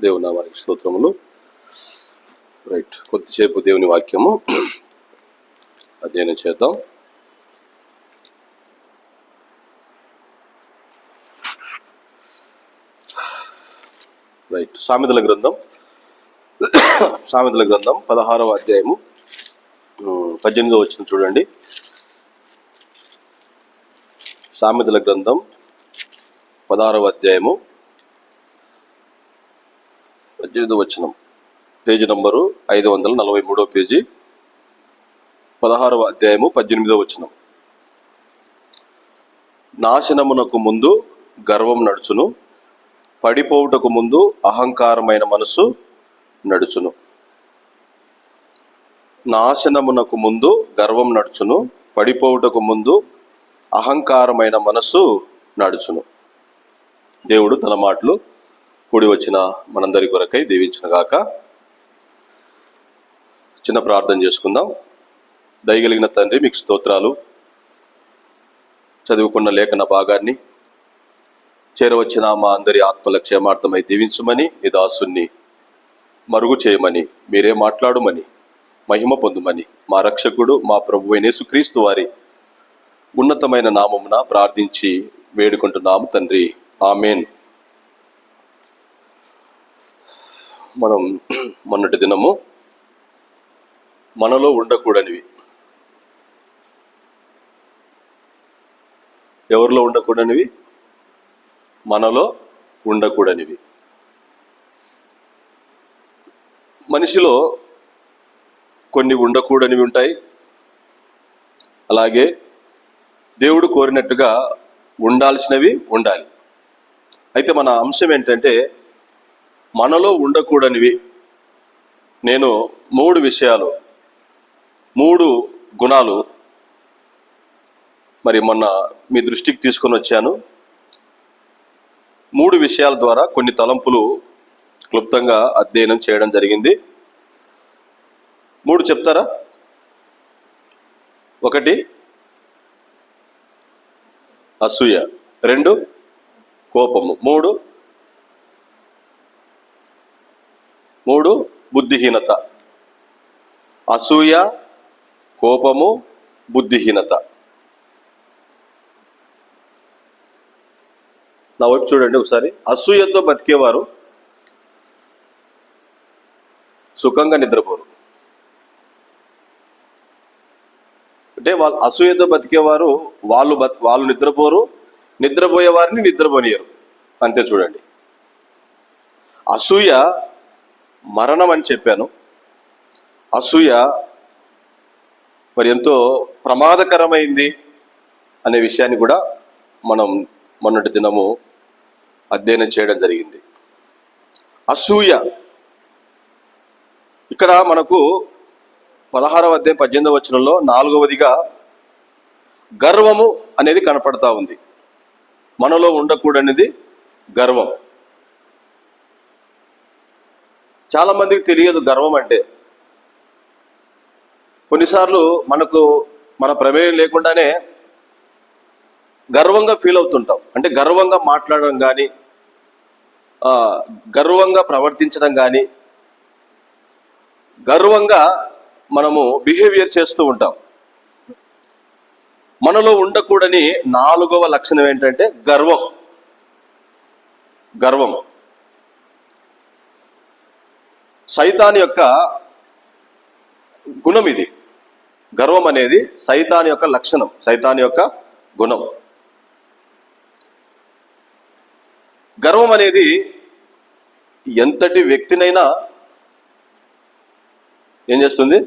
దేవుని వారికి స్తోత్రములు. రైట్ కొద్దిసేపు దేవుని వాక్యము. అధ్యయనం చేద్దాం. రైట్. సామెతల గ్రంథం. సామెతల గ్రంథం పదహారవ అధ్యాయము. ఉమ్, పద్దెనిమిదో వచ్చిన చూడండి. సామెతల గ్రంథం పదహారవ అధ్యాయము. పద్దెనిమిదో వచనం. పేజీ నంబరు ఐదు వందల నలభై మూడో పేజీ. పదహారవ అధ్యాయము పద్దెనిమిదో వచనం. నాశనమునకు ముందు గర్వం నడుచును. పడిపోవుటకు ముందు అహంకారమైన మనసు నడుచును. నాశనమునకు ముందు గర్వం నడుచును. పడిపోవుటకు ముందు అహంకారమైన మనస్సు నడుచును. దేవుడు తన మాటలు కూడి వచ్చిన మనందరి కొరకై దీవించినగాక చిన్న ప్రార్థన చేసుకుందాం. దయగలిగిన తండ్రి మీకు స్తోత్రాలు. చదువుకున్న లేఖన భాగాన్ని చేరవచ్చిన మా అందరి ఆత్మల క్షేమార్థమై దీవించమని నీ దాసుని మరుగు చేయమని మీరే మాట్లాడుమని మహిమ పొందుమని మా రక్షకుడు మా ప్రభు యేసుక్రీస్తు వారి ఉన్నతమైన నామమున ప్రార్థించి వేడుకుంటున్నాము తండ్రి. ఆమెన్. మనం మొన్నటి దినము మనలో ఉండకూడనివి. ఎవరిలో ఉండకూడనివి? మనలో ఉండకూడనివి. మనిషిలో కొన్ని ఉండకూడనివి ఉంటాయి. అలాగే దేవుడు కోరినట్టుగా ఉండాల్సినవి ఉండాలి. అయితే మన అంశం ఏంటంటే మనలో ఉండకూడనివి. నేను మూడు విషయాలు మూడు గుణాలు మరి మొన్న మీ దృష్టికి తీసుకొని వచ్చాను. మూడు విషయాల ద్వారా కొన్ని తలంపులు క్లుప్తంగా అధ్యయనం చేయడం జరిగింది. మూడు చెప్తారా? ఒకటి అసూయ. రెండు కోపము. మూడు మూడు బుద్ధిహీనత. అసూయ కోపము బుద్ధిహీనత. నా వైపు చూడండి ఒకసారి. అసూయతో బతికేవారు సుఖంగా నిద్రపోరు. అంటే వాళ్ళు అసూయతో బతికేవారు వాళ్ళు బతి వాళ్ళు నిద్రపోరు నిద్రపోయే వారిని నిద్రపోనియరు. అంతే చూడండి. అసూయ మరణం అని చెప్పాను. అసూయ మరి ఎంతో ప్రమాదకరమైంది అనే విషయాన్ని కూడా మనం మొన్నటి దినము అధ్యయనం చేయడం జరిగింది. అసూయ. ఇక్కడ మనకు పదహారవ అధ్యాయం పద్దెనిమిదవ వచనంలో నాలుగవదిగా గర్వము అనేది కనపడతా ఉంది. మనలో ఉండకూడనిది గర్వం. చాలా మందికి తెలియదు గర్వం అంటే. కొన్నిసార్లు మనకు మన ప్రమేయం లేకుండానే గర్వంగా ఫీల్ అవుతుంటాం. అంటే గర్వంగా మాట్లాడడం కానీ గర్వంగా ప్రవర్తించడం కానీ గర్వంగా మనము బిహేవియర్ చేస్తూ ఉంటాం. మనలో ఉండకూడని నాలుగవ లక్షణం ఏంటంటే గర్వం. గర్వం. సైతాన్ యొక్క గుణం ఇది. గర్వం అనేది సైతాన్ యొక్క లక్షణం సైతాన్ యొక్క గుణం. గర్వం అనేది ఎంతటి వ్యక్తినైనా ఏం చేస్తుంది?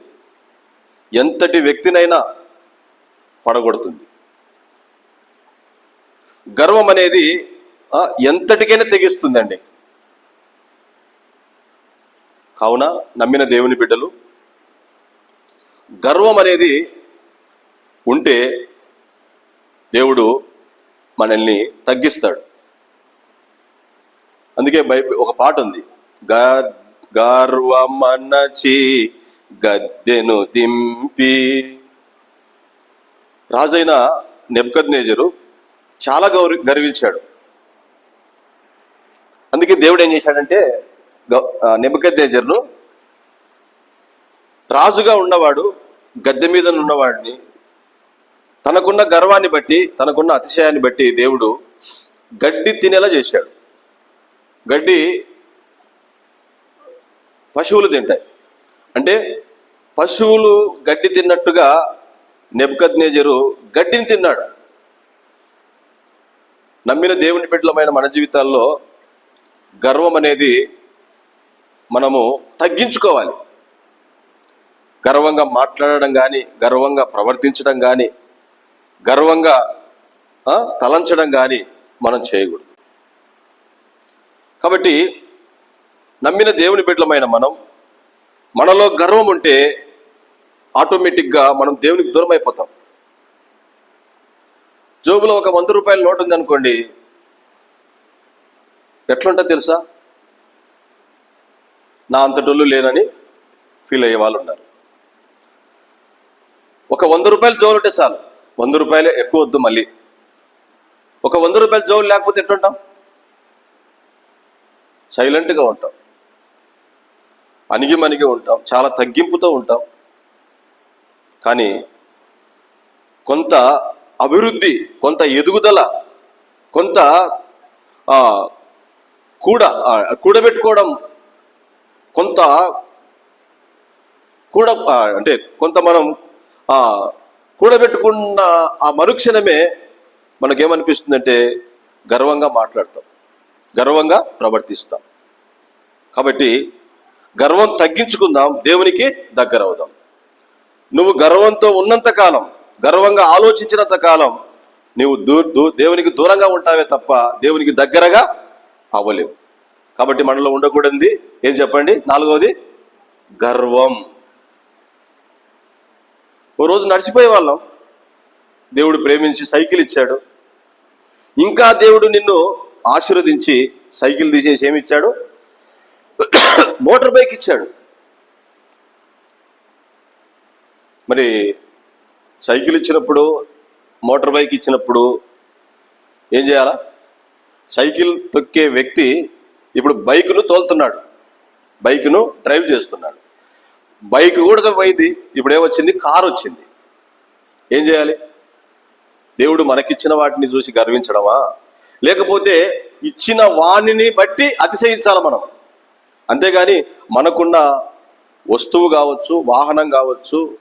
ఎంతటి వ్యక్తినైనా పడగొడుతుంది. గర్వం అనేది ఎంతటికైనా తెగిస్తుందండి. కావున నమ్మిన దేవుని బిడ్డలు గర్వం అనేది ఉంటే దేవుడు మనల్ని తగ్గిస్తాడు. అందుకే బైబిల్ ఒక పాట ఉంది. గ- గర్వమనచి గద్దెను దింపి. రాజైన నెబ్కద్నేజరు చాలా గౌరవ గర్వించాడు. అందుకే దేవుడు ఏం చేశాడంటే నెబద్నేజర్ను రాజుగా ఉన్నవాడు గద్దె మీద ఉన్నవాడిని తనకున్న గర్వాన్ని బట్టి తనకున్న అతిశయాన్ని బట్టి దేవుడు గడ్డి తినేలా చేశాడు. గడ్డి పశువులు తింటాయి. అంటే పశువులు గడ్డి తిన్నట్టుగా నెబ్కద్నేజరు గడ్డిని తిన్నాడు. నమ్మిన దేవుని బిడ్డలమైన మన జీవితాల్లో గర్వం అనేది మనము తగ్గించుకోవాలి. గర్వంగా మాట్లాడడం కానీ గర్వంగా ప్రవర్తించడం కానీ గర్వంగా తలంచడం కానీ మనం చేయకూడదు. కాబట్టి నమ్మిన దేవుని బిడ్డలమైన మనం మనలో గర్వం ఉంటే ఆటోమేటిక్గా మనం దేవునికి దూరం అయిపోతాం జోబులో ఒక వంద రూపాయల నోటు ఉంది అనుకోండి ఎట్లుంటుంది తెలుసా? నా అంత డొల్లు లేనని ఫీల్ అయ్యే వాళ్ళు ఉన్నారు. ఒక వంద రూపాయలు జోలు ఉంటే చాలు. వంద రూపాయలే ఎక్కువ వద్దు మళ్ళీ. ఒక వంద రూపాయలు జోలు లేకపోతే ఎట్లుంటాం? సైలెంట్గా ఉంటాం. అణిగి మణిగి ఉంటాం. చాలా తగ్గింపుతో ఉంటాం. కానీ కొంత అభివృద్ధి కొంత ఎదుగుదల కొంత కూడ కూడబెట్టుకోవడం కొంత కూడ అంటే కొంత మనం కూడబెట్టుకున్న ఆ మరుక్షణమే మనకేమనిపిస్తుందంటే గర్వంగా మాట్లాడతాం. గర్వంగా ప్రవర్తిస్తాం. కాబట్టి గర్వం తగ్గించుకుందాం దేవునికి దగ్గర అవుదాం నువ్వు గర్వంతో ఉన్నంత కాలం గర్వంగా ఆలోచించినంత కాలం నీవు దూ దూ దేవునికి దూరంగా ఉంటావే తప్ప దేవునికి దగ్గరగా అవ్వలేవు. కాబట్టి మనలో ఉండకూడదు ఏం చెప్పండి? నాలుగవది గర్వం. ఓ రోజు నడిచిపోయే వాళ్ళం. దేవుడు ప్రేమించి సైకిల్ ఇచ్చాడు. ఇంకా దేవుడు నిన్ను ఆశీర్వదించి సైకిల్ తీసేసి ఏమి ఇచ్చాడు మోటార్ బైక్ ఇచ్చాడు. మరి సైకిల్ ఇచ్చినప్పుడు మోటార్ బైక్ ఇచ్చినప్పుడు ఏం చేయాలా? సైకిల్ తొక్కే వ్యక్తి ఇప్పుడు బైక్ను తోలుతున్నాడు. బైక్ను డ్రైవ్ చేస్తున్నాడు. బైక్ కూడా పోయింది. ఇప్పుడు ఏమొచ్చింది? కారు వచ్చింది. ఏం చేయాలి? దేవుడు మనకిచ్చిన వాటిని చూసి గర్వించడమా? లేకపోతే ఇచ్చిన వాణిని బట్టి అతిశయించాలి మనం. అంతేగాని మనకున్న వస్తువు కావచ్చు వాహనం కావచ్చు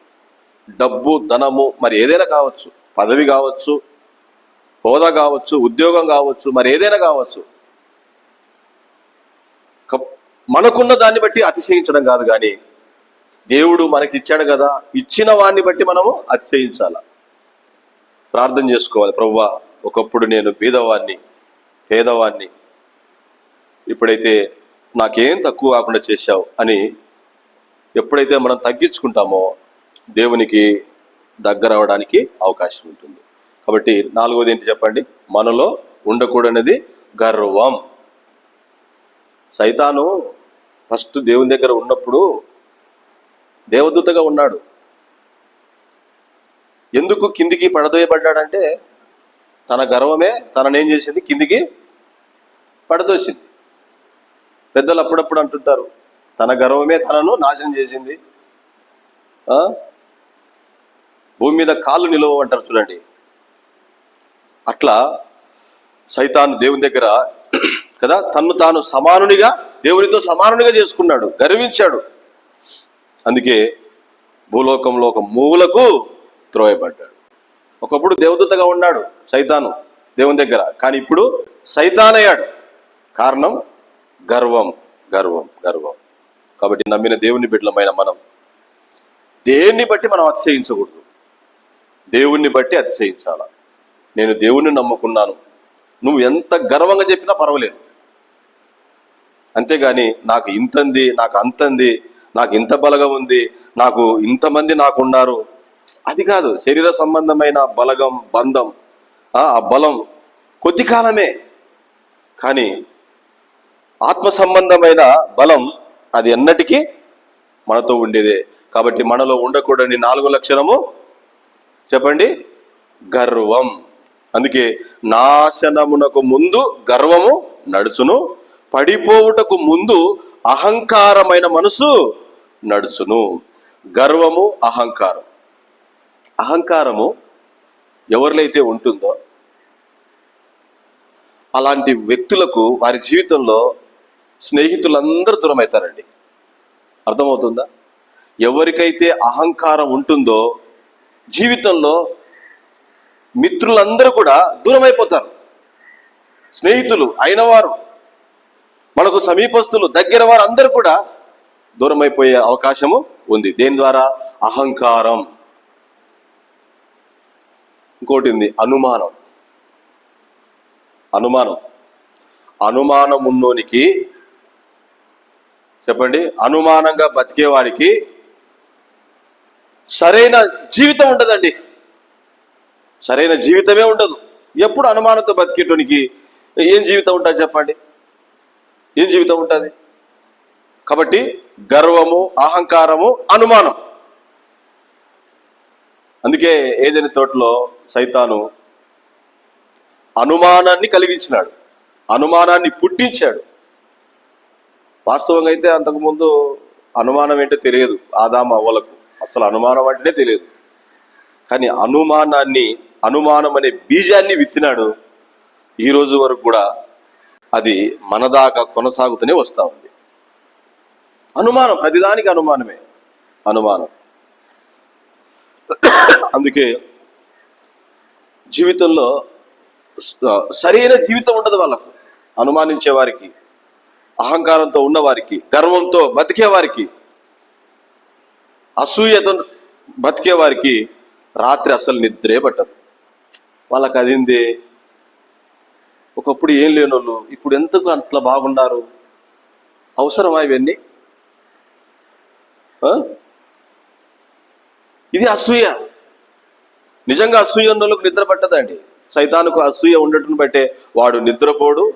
డబ్బు ధనము మరి ఏదైనా కావచ్చు పదవి కావచ్చు హోదా కావచ్చు ఉద్యోగం కావచ్చు మరి ఏదైనా కావచ్చు. కప్- మనకున్న దాన్ని బట్టి అతిశయించడం కాదు కానీ దేవుడు మనకి ఇచ్చాడు కదా ఇచ్చిన వాడిని బట్టి మనము అతిశయించాల? ప్రార్థన చేసుకోవాలి. ప్రవ్వా ఒకప్పుడు నేను పేదవాడిని పేదవాణ్ణి ఇప్పుడైతే నాకేం తక్కువ కాకుండా చేశావు అని ఎప్పుడైతే మనం తగ్గించుకుంటామో దేవునికి దగ్గర అవడానికి అవకాశం ఉంటుంది. కాబట్టి నాలుగోది ఏంటి చెప్పండి? మనలో ఉండకూడనిది గర్వం. సైతాను ఫస్ట్ దేవుని దగ్గర ఉన్నప్పుడు దేవదూతగా ఉన్నాడు. ఎందుకు కిందికి పడదోయబడ్డాడంటే తన గర్వమే తననేం చేసింది? కిందికి పడదోసింది. పెద్దలు అప్పుడప్పుడు అంటుంటారు తన గర్వమే తనను నాశనం చేసింది. ఆ? భూమి మీద కాళ్ళు నిలవమంటారు చూడండి. అట్లా సైతాను దేవుని దగ్గర కదా తను తాను సమానునిగా దేవునితో సమానునిగా చేసుకున్నాడు గర్వించాడు. అందుకే భూలోకంలో ఒక మూలకు త్రోయబడ్డాడు. ఒకప్పుడు దేవదూతగా ఉన్నాడు సైతాను దేవుని దగ్గర కానీ ఇప్పుడు సైతానయ్యాడు. కారణం గర్వం గర్వం గర్వం. కాబట్టి నమ్మిన దేవుని బిడ్డలమైన మనం దేన్ని బట్టి మనం అతిశయించకూడదు. దేవుణ్ణి బట్టి అతిశయించాల? నేను దేవుణ్ణి నమ్ముకున్నాను. నువ్వు ఎంత గర్వంగా చెప్పినా పర్వాలేదు. అంతేగాని నాకు ఇంతంది నాకు అంతంది నాకు ఇంత బలగం ఉంది నాకు ఇంతమంది నాకున్నారు. అది కాదు శరీర సంబంధమైన బలగం బంధం ఆ ఆ బలం కొద్ది కాలమే. కానీ ఆత్మ సంబంధమైన బలం అది ఎన్నటికీ మనతో ఉండేదే. కాబట్టి మనలో ఉండకూడని నాలుగో లక్షణము చెప్పండి? గర్వం. అందుకే నాశనమునకు ముందు గర్వము నడుచును పడిపోవుటకు ముందు అహంకారమైన మనసు నడుచును. గర్వము అహంకారం. అహంకారము ఎవరిలో అయితే ఉంటుందో అలాంటి వ్యక్తులకు వారి జీవితంలో స్నేహితులందరూ దూరం అవుతారండి అర్థమవుతుందా? ఎవరికైతే అహంకారం ఉంటుందో జీవితంలో మిత్రులందరూ కూడా దూరం అయిపోతారు స్నేహితులు అయినవారు మనకు సమీపస్తులు దగ్గర వారు అందరూ కూడా దూరం అయిపోయే అవకాశము ఉంది. దేని ద్వారా? అహంకారం. ఇంకోటి ఉంది అనుమానం. అనుమానం. అనుమానం ఉన్నోనికి చెప్పండి? అనుమానంగా బతికేవాడికి సరైన జీవితం ఉండదండి. సరైన జీవితమే ఉండదు. ఎప్పుడు అనుమానంతో బతికేటోనికి ఏం జీవితం ఉంటుంది చెప్పండి? ఏం జీవితం ఉంటుంది? కాబట్టి గర్వము అహంకారము అనుమానం. అందుకే ఏదైనా తోటలో సైతాను అనుమానాన్ని కలిగించినాడు. అనుమానాన్ని పుట్టించాడు. వాస్తవంగా అయితే అంతకుముందు అనుమానం ఏంటో తెలియదు. ఆదామ అవ్వలకు. అసలు అనుమానం అంటేనే తెలియదు. కానీ అనుమానాన్ని అనుమానం అనే బీజాన్ని విత్తినాడు ఈ రోజు వరకు కూడా అది మన దాకా కొనసాగుతూనే వస్తూ ఉంది. అనుమానం ప్రతిదానికి అనుమానమే. అనుమానం. అందుకే జీవితంలో సరైన జీవితం ఉండదు వాళ్ళకు. అనుమానించే వారికి అహంకారంతో ఉన్నవారికి గర్వంతో బతికే వారికి అసూయతో బతికే వారికి రాత్రి అసలు నిద్రే పట్టదు. వాళ్ళకి అదింది ఒకప్పుడు ఏం లేని వాళ్ళు ఇప్పుడు ఎందుకు అంతలా బాగున్నారు? అవసరమా ఇవన్నీ? ఆ? ఇది అసూయ. నిజంగా అసూయ ఉన్న వాళ్ళకు నిద్ర పట్టదండి. సైతానుకు అసూయ ఉండటం బట్టే వాడు నిద్రపోడు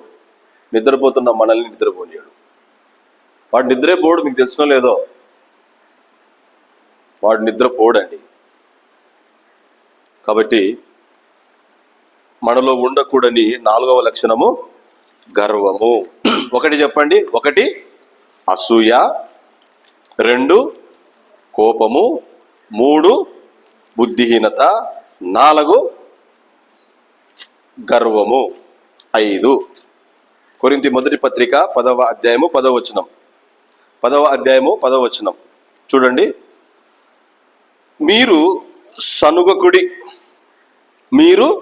నిద్రపోతున్న మనల్ని నిద్రపోయాడు వాడు నిద్రపోడు మీకు తెలిసిన లేదో? వాడు నిద్రపోడండి. కాబట్టి మనలో ఉండకూడని నాలుగవ లక్షణము గర్వము. ఒకటి చెప్పండి. ఒకటి అసూయ. రెండు కోపము. మూడు బుద్ధిహీనత. నాలుగు గర్వము. ఐదు. కొరింది మొదటి పత్రిక పదవ అధ్యాయము పదవచనం పదవ అధ్యాయము పదవచనం చూడండి. మీరు సనుగకుడి మీరు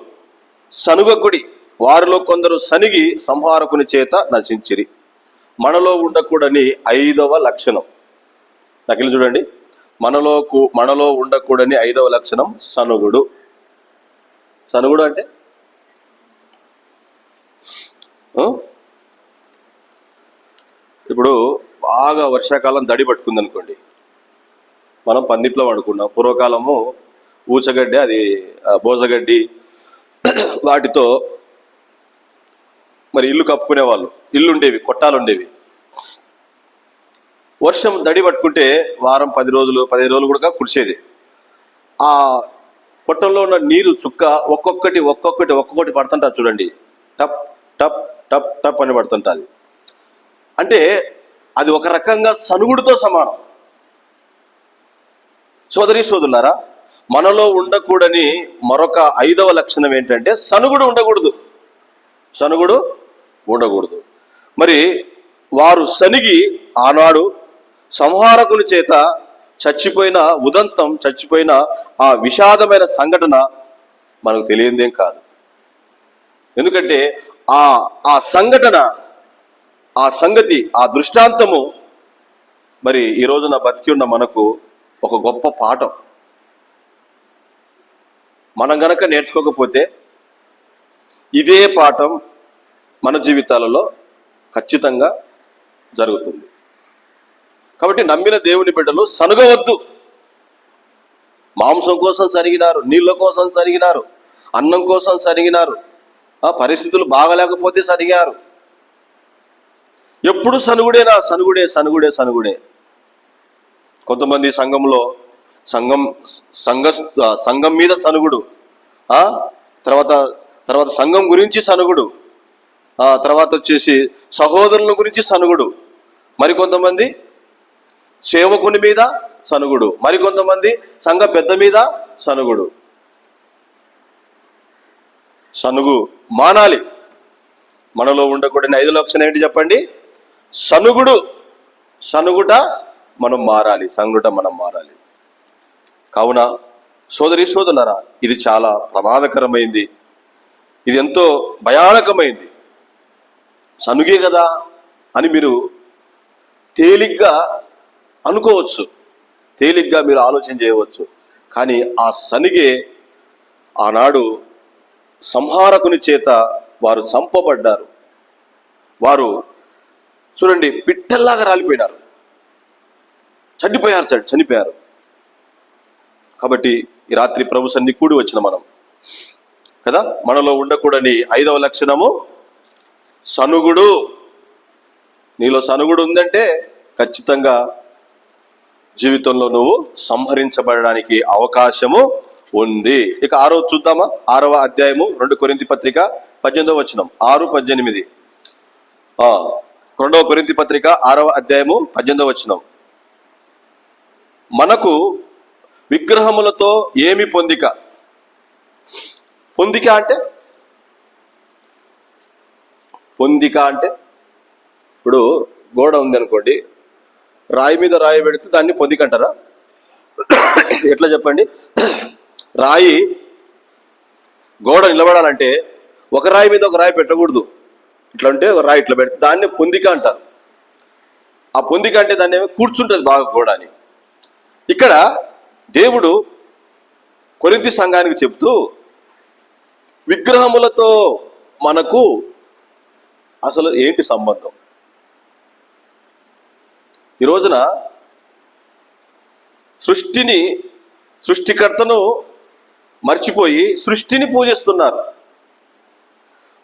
సనుగకుడి వారిలో కొందరు సనిగి సంహారకుని చేత నశించిరి. మనలో ఉండకూడని ఐదవ లక్షణం. నకిలి చూడండి. మనలో మనలో ఉండకూడని ఐదవ లక్షణం సనుగుడు. సనుగుడు అంటే? ఇప్పుడు బాగా వర్షాకాలం దడి పట్టుకుంది అనుకోండి మనం పందిట్లో వండుకున్నాం. పూర్వకాలము ఊచగడ్డి అది బోజగడ్డి బోసగడ్డి వాటితో మరి ఇల్లు కప్పుకునే వాళ్ళు ఇల్లు ఉండేవి కొట్టాలు ఉండేవి వర్షం దడి పట్టుకుంటే వారం పది రోజులు పదిహేను రోజులు కూడా కురిసేది. ఆ పొట్టంలో ఉన్న నీరు చుక్క ఒక్కొక్కటి ఒక్కొక్కటి ఒక్కొక్కటి పడుతుంటారు చూడండి. టప్ టప్ టప్ టప్ అని పడుతుంటుంది. అంటే అది ఒక రకంగా సనుగుడితో సమానం. సోదరి సోదరులారా మనలో ఉండకూడని మరొక ఐదవ లక్షణం ఏంటంటే సనుగుడు ఉండకూడదు. సనుగుడు ఉండకూడదు. మరి వారు సనిగి ఆనాడు సంహారకుని చేత చచ్చిపోయిన ఉదంతం చచ్చిపోయిన ఆ విషాదమైన సంఘటన మనకు తెలియందేం కాదు. ఎందుకంటే ఆ ఆ సంఘటన ఆ సంగతి ఆ దృష్టాంతము మరి ఈ రోజున బతికి ఉన్న మనకు ఒక గొప్ప పాఠం. మనం గనక నేర్చుకోకపోతే ఇదే పాఠం మన జీవితాలలో ఖచ్చితంగా జరుగుతుంది. కాబట్టి నమ్మిన దేవుని బిడ్డలు సనుగవద్దు. మాంసం కోసం సరిగినారు నీళ్ళ కోసం సరిగినారు అన్నం కోసం సరిగినారు ఆ పరిస్థితులు బాగలేకపోతే సరిగారు. ఎప్పుడు సనుగుడేనా సనుగుడే సనుగుడే సనుగుడే. కొంతమంది సంఘంలో సంఘం సంఘ సంఘం మీద సనుగుడు. ఆ? తర్వాత తర్వాత సంఘం గురించి సనుగుడు. ఆ తర్వాత వచ్చేసి సహోదరుల గురించి సనుగుడు. మరికొంతమంది సేవకుని మీద సనుగుడు. మరికొంతమంది సంఘ పెద్ద మీద సనుగుడు. సనుగు మానాలి. మనలో ఉండకూడని ఐదు లక్షణం ఏంటి చెప్పండి? సనుగుడు సనుగుట మనం మారాలి సనుగుట మనం మారాలి. కావున సోదరి సోదరులరా ఇది చాలా ప్రమాదకరమైంది. ఇది ఎంతో భయానకమైంది. సనుగే కదా అని మీరు తేలిగ్గా అనుకోవచ్చు. తేలిగ్గా మీరు ఆలోచన చేయవచ్చు. కానీ ఆ సనిగే ఆనాడు సంహారకుని చేత వారు చంపబడ్డారు. వారు చూడండి పిట్టల్లాగా రాలిపోయినారు. చనిపోయారు చ- చనిపోయారు. కాబట్టి ఈ రాత్రి ప్రభు సన్ని కూడి వచ్చిన మనం. కదా? మనలో ఉండకూడని ఐదవ లక్షణము సనుగుడు. నీలో సనుగుడు ఉందంటే ఖచ్చితంగా జీవితంలో నువ్వు సంహరించబడడానికి అవకాశము ఉంది. ఇక ఆరో చూద్దామా? ఆరవ అధ్యాయము రెండు కొరింతి పత్రిక పద్దెనిమిదవ వచనం. ఆరు పద్దెనిమిది. ఆ, రెండవ కొరింతి పత్రిక ఆరవ అధ్యాయము పద్దెనిమిదవ వచనం. మనకు విగ్రహములతో ఏమి పొందిక? పొందిక అంటే? పొందిక అంటే? ఇప్పుడు గోడ ఉంది అనుకోండి రాయి మీద రాయి పెడితే దాన్ని పొందిక అంటారా? ఎట్లా చెప్పండి? రాయి గోడ నిలబడాలంటే ఒక రాయి మీద ఒక రాయి పెట్టకూడదు. ఇట్లా ఉంటే ఒక రాయి ఇట్లా పెడితే. దాన్ని పొందిక అంటారు. ఆ పొందిక అంటే దాన్ని ఏమో? కూర్చుంటుంది బాగా కూడా అని ఇక్కడ దేవుడు కొరింతి సంఘానికి చెప్తూ విగ్రహములతో మనకు అసలు ఏంటి సంబంధం? ఈ రోజున సృష్టిని సృష్టికర్తను మర్చిపోయి సృష్టిని పూజిస్తున్నారు.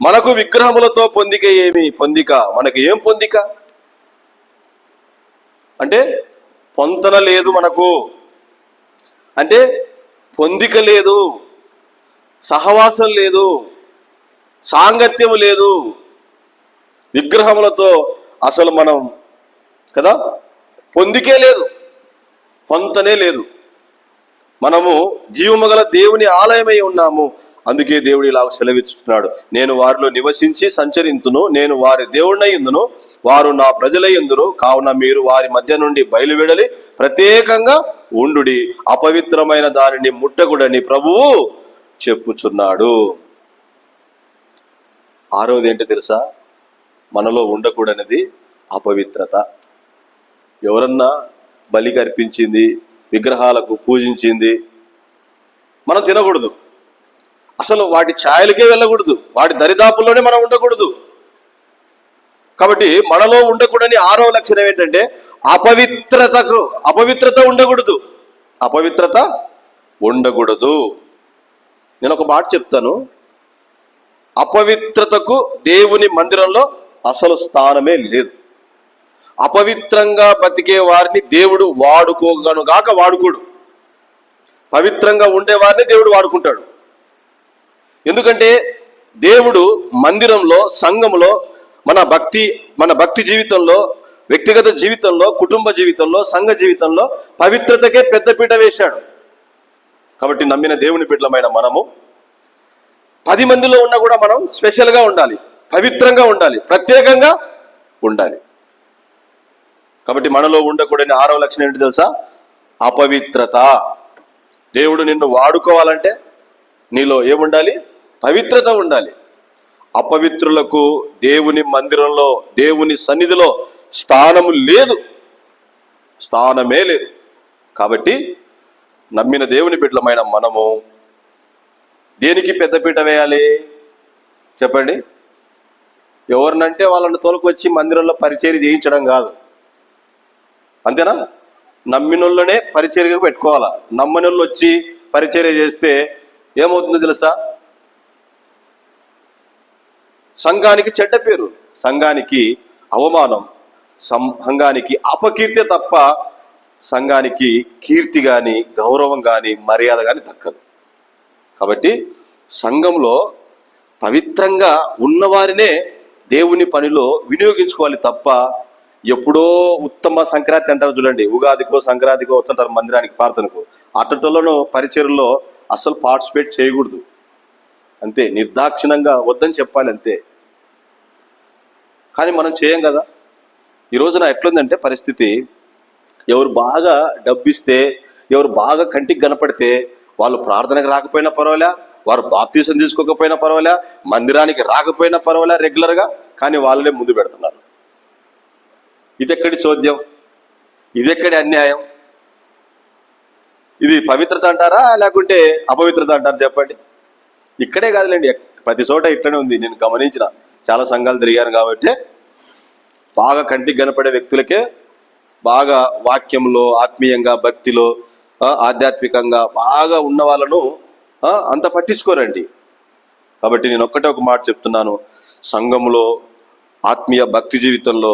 మనకు విగ్రహములతో పొందిక ఏమి? పొందిక. మనకు ఏం పొందిక? అంటే పొంతన లేదు మనకు. అంటే పొందిక లేదు. సహవాసం లేదు. సాంగత్యము లేదు. విగ్రహములతో అసలు మనం కదా? పొందికే లేదు. పొంతనే లేదు. మనము జీవము గల దేవుని ఆలయమై ఉన్నాము. అందుకే దేవుడు ఇలా సెలవిస్తున్నాడు నేను వారిలో నివసించి సంచరింతును నేను వారి దేవుడినై ఎందును వారు నా ప్రజలై ఎందును కావున మీరు వారి మధ్య నుండి బయలువెడలి ప్రత్యేకంగా ఉండుడి. అపవిత్రమైన దానిని ముట్టకుడని ప్రభువు చెప్పుచున్నాడు. ఆరోది ఏంటి తెలుసా? మనలో ఉండకూడనిది అపవిత్రత. ఎవరన్నా బలి కర్పించింది విగ్రహాలకు పూజించింది మనం తినకూడదు. అసలు వాటి ఛాయలకే వెళ్ళకూడదు. వాటి దరిదాపుల్లోనే మనం ఉండకూడదు. కాబట్టి మనలో ఉండకూడని ఆరో లక్షణం ఏంటంటే అపవిత్రతకు అపవిత్రత ఉండకూడదు. అపవిత్రత ఉండకూడదు. నేను ఒక మాట చెప్తాను. అపవిత్రతకు దేవుని మందిరంలో అసలు స్థానమే లేదు. అపవిత్రంగా బతికే వారిని దేవుడు వాడుకోగను గాక వాడుకోడు. పవిత్రంగా ఉండేవారిని దేవుడు వాడుకుంటాడు. ఎందుకంటే దేవుడు మందిరంలో సంఘంలో మన భక్తి మన భక్తి జీవితంలో వ్యక్తిగత జీవితంలో కుటుంబ జీవితంలో సంఘ జీవితంలో పవిత్రతకే పెద్దపీట వేశాడు. కాబట్టి నమ్మిన దేవుని బిడ్డలమైన మనము పది మందిలో ఉన్నా కూడా మనం స్పెషల్గా ఉండాలి పవిత్రంగా ఉండాలి ప్రత్యేకంగా ఉండాలి. కాబట్టి మనలో ఉండకూడని ఆరవ లక్షణం ఏంటి తెలుసా? అపవిత్రత. దేవుడు నిన్ను వాడుకోవాలంటే నీలో ఏముండాలి? పవిత్రత ఉండాలి. అపవిత్రులకు దేవుని మందిరంలో దేవుని సన్నిధిలో స్థానము లేదు. స్థానమే లేదు. కాబట్టి నమ్మిన దేవుని బిడ్డలమైన మనము దేనికి పెద్దపీట వేయాలి? చెప్పండి. ఎవరినంటే వాళ్ళని తోలుకొచ్చి మందిరంలో పరిచయం చేయించడం కాదు. అంతేనా? నమ్మినోళ్ళనే పరిచర్యగా పెట్టుకోవాలా? నమ్మనోళ్ళు వచ్చి పరిచర్య చేస్తే ఏమవుతుందో తెలుసా? సంఘానికి చెడ్డ పేరు సంఘానికి అవమానం సంఘానికి అపకీర్తి తప్ప సంఘానికి కీర్తి కానీ గౌరవం కానీ మర్యాద కానీ దక్కదు. కాబట్టి సంఘంలో పవిత్రంగా ఉన్నవారినే దేవుని పనిలో వినియోగించుకోవాలి తప్ప ఎప్పుడో ఉత్తమ సంక్రాంతి అంటారు చూడండి ఉగాదికో సంక్రాంతికో వస్తుంటారు మందిరానికి ప్రార్థనకు. అట్టటోళ్ళను పరిచయలో అసలు పార్టిసిపేట్ చేయకూడదు. అంతే నిర్దాక్షిణంగా వద్దని చెప్పాలి అంతే కానీ మనం చేయం కదా? ఈ రోజున ఎట్లుందంటే పరిస్థితి ఎవరు బాగా డబ్బిస్తే ఎవరు బాగా కంటికి కనపడితే వాళ్ళు ప్రార్థనకు రాకపోయినా పర్వాలే వారు బాప్తీసం తీసుకోకపోయినా పర్వాలే మందిరానికి రాకపోయినా పర్వాలే రెగ్యులర్గా కానీ వాళ్ళనే ముందు పెడుతున్నారు. ఇదెక్కడి చోద్యం? ఇదెక్కడి అన్యాయం? ఇది పవిత్రత అంటారా లేకుంటే అపవిత్రత అంటారా చెప్పండి. ఇక్కడే కాదులేండి ప్రతి చోట ఇట్లనే ఉంది నేను గమనించిన. చాలా సంఘాలు తిరిగాను కాబట్టి బాగా కంటికి కనపడే వ్యక్తులకే బాగా వాక్యంలో ఆత్మీయంగా భక్తిలో ఆధ్యాత్మికంగా బాగా ఉన్న వాళ్ళను అంత పట్టించుకోరండి. కాబట్టి నేను ఒక్కటే ఒక మాట చెప్తున్నాను. సంఘంలో ఆత్మీయ భక్తి జీవితంలో